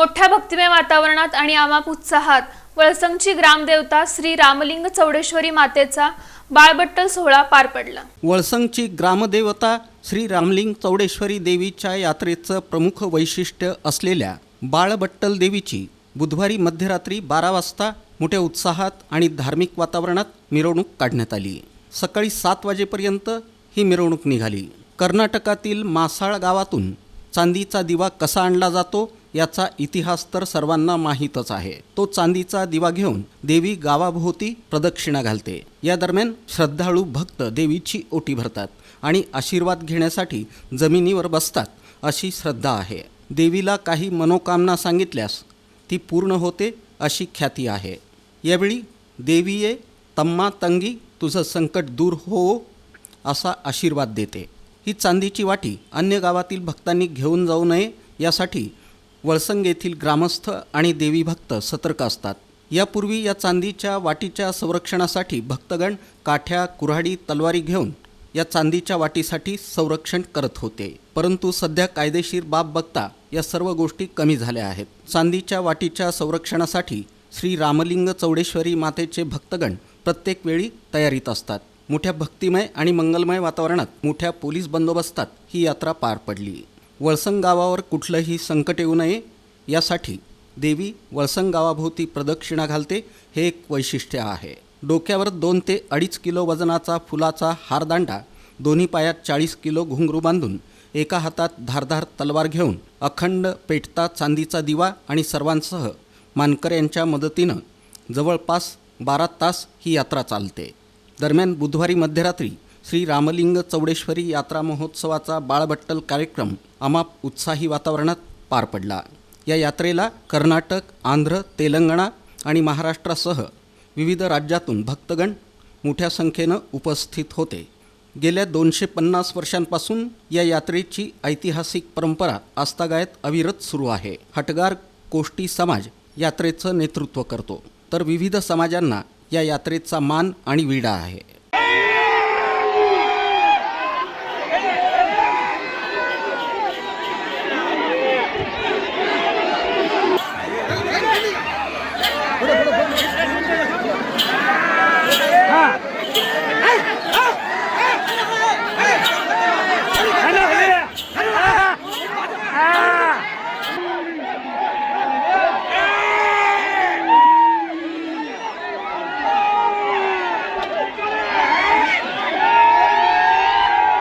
मोठ्या भक्तिमय वातावरणात आणि आमाप उत्साहात वळसंगची ग्रामदेवता श्री रामलिंग चौडेश्वरी मातेचा बाळबट्टल सोहळा पार पडला. वळसंगची ग्रामदेवता श्री रामलिंग चौडेश्वरी देवीच्या यात्रेचं प्रमुख वैशिष्ट्य असलेल्या बाळबट्टल देवीची बुधवारी मध्यरात्री बारा वाजता मोठ्या उत्साहात आणि धार्मिक वातावरणात मिरवणूक काढण्यात आली. सकाळी सात वाजेपर्यंत ही मिरवणूक निघाली. कर्नाटकातील मासाळ गावातून चांदीचा दिवा कसा आणला जातो याचा इतिहास तर सर्वांना माहीतच आहे. तो चांदीचा दिवा घेऊन देवी गावाभोवती प्रदक्षिणा घालते. या दरम्यान श्रद्धाळू भक्त देवीची ओटी भरतात आणि आशीर्वाद घेण्यासाठी जमिनीवर बसतात अशी श्रद्धा आहे. देवीला काही मनोकामना सांगितल्यास ती पूर्ण होते अशी ख्याती आहे. यावेळी देवीये तम्मा तंगी तुझं संकट दूर हो असा आशीर्वाद देते. ही चांदीची वाटी अन्य गावातील भक्तांनी घेऊन जाऊ नये यासाठी वळसंग येथील ग्रामस्थ आणि देवीभक्त सतर्क असतात. यापूर्वी या चांदीच्या वाटीच्या संरक्षणासाठी भक्तगण काठ्या कुऱ्हाडी तलवारी घेऊन या चांदीच्या वाटीसाठी संरक्षण करत होते. परंतु सध्या कायदेशीर बाब बघता या सर्व गोष्टी कमी झाल्या आहेत. चांदीच्या वाटीच्या संरक्षणासाठी श्री रामलिंग चौडेश्वरी मातेचे भक्तगण प्रत्येक वेळी तयारीत असतात. मोठ्या भक्तिमय आणि मंगलमय वातावरणात मोठ्या पोलीस बंदोबस्तात ही यात्रा पार पडली. वळसंग गावावर कुठलंही संकट येऊ नये. यासाठी देवी वळसंग गावाभोवती प्रदक्षिणा घालते. हे एक वैशिष्ट्य आहे. डोक्यावर दोन ते अडीच किलो वजनाचा फुलाचा हारदांडा दोन्ही पायात चाळीस किलो घुंगरू बांधून एका हातात धारधार तलवार घेऊन अखंड पेटता चांदीचा दिवा आणि सर्वांसह मानकऱ्यांच्या मदतीनं जवळपास बारा तास ही यात्रा चालते. दरम्यान बुधवारी मध्यरात्री श्री रामलिंग चौडेश्वरी यात्रा महोत्सवाचा बाळबट्टल कार्यक्रम अमाप उत्साही वातावरणात पार पडला. या यात्रेला कर्नाटक आंध्र तेलंगणा आणि महाराष्ट्रासह विविध राज्यातून भक्तगण मोठ्या संख्येनं उपस्थित होते. गेल्या दोनशे पन्नास वर्षांपासून या यात्रेची ऐतिहासिक परंपरा आस्थागायत अविरत सुरू आहे. हटगार कोष्टी समाज यात्रेचं नेतृत्व करतो. तर विविध समाजांना या यात्रेचा मान आणि विडा आहे.